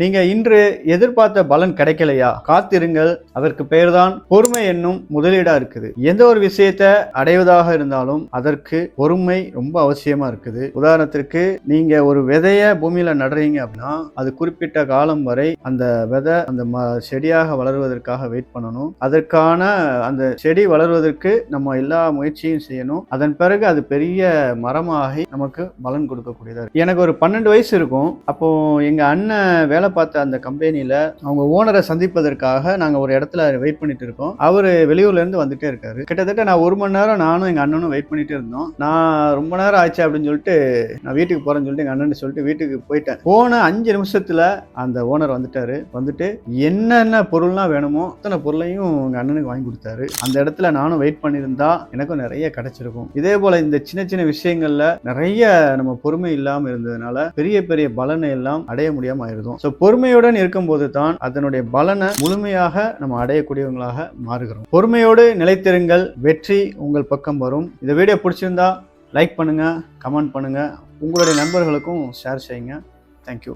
நீங்க இன்று எதிர்பார்த்த பலன் கிடைக்கலையா? காத்திருங்கள் அதற்கு பெயர்தான் பொறுமை என்னும் முதலீடா இருக்குது. எந்த ஒரு விஷயத்தை அடைவதாக இருந்தாலும் அதற்கு பொறுமை ரொம்ப அவசியமா இருக்குது. உதாரணத்திற்கு நீங்க ஒரு விதைய பூமியில நடுறீங்க அப்படின்னா அது குறிப்பிட்ட காலம் வரை அந்த விதை அந்த ம செடியாக வளருவதற்காக வெயிட் பண்ணணும். அதற்கான அந்த செடி வளர்வதற்கு நம்ம எல்லா முயற்சியும் செய்யணும். அதன் பிறகு அது பெரிய மரமாகி நமக்கு பலன் கொடுக்கக்கூடியதா எனக்கு ஒரு பன்னெண்டு வயசு இருக்கும். அப்போ எங்க அண்ணன் வேலை பார்த்த அந்த கம்பெனியில அவங்க ஓனரை சந்திப்பதற்காக நாங்க ஒரு இடத்துல வெயிட் பண்ணிட்டு இருக்கோம். அவரு வெளியூர்ல இருந்து வந்துட்டே இருக்காரு. கிட்டத்தட்ட நான் ஒரு மணி நேரம் நானும் எங்க அண்ணனும் வெயிட் பண்ணிட்டு இருந்தோம். நான் ரொம்ப நேரம் ஆச்சு அப்படின்னு சொல்லிட்டு நான் வீட்டுக்கு போகிறேன்னு சொல்லிட்டு எங்க அண்ணன் சொல்லிட்டு வீட்டுக்கு போயிட்டேன். போன அஞ்சு நிமிஷத்துல அந்த ஓனர் வந்துட்டாரு. வந்துட்டு என்னென்ன பொருள்லாம் வேணுமோ அத்தனை பொருளையும் எங்க அண்ணனுக்கு வாங்கி கொடுத்தாரு. அந்த இடத்துல நானும் வெயிட் பண்ணியிருந்தா எனக்கும் நிறைய கிடைச்சிருக்கும். இதே போல இந்த சின்ன சின்ன விஷயங்கள்ல நிறைய நம்ம பொறுமை இல்லாம இருந்ததுனால பெரிய பெரிய பலனை எல்லாம் அடைய முடியாம ஆயிருந்தோம். ஸோ பொறுமையுடன் இருக்கும்போது தான் அதனுடைய பலனை முழுமையாக நம்ம அடையக்கூடியவங்களாக மாறுகிறோம். பொறுமையோடு நிலைத்திருங்கள். வெற்றி உங்கள் பக்கம் வரும். இந்த வீடியோ பிடிச்சிருந்தா லைக் பண்ணுங்கள் கமெண்ட் பண்ணுங்கள் உங்களுடைய நண்பர்களுக்கும் ஷேர் செய்யுங்க. தேங்க்யூ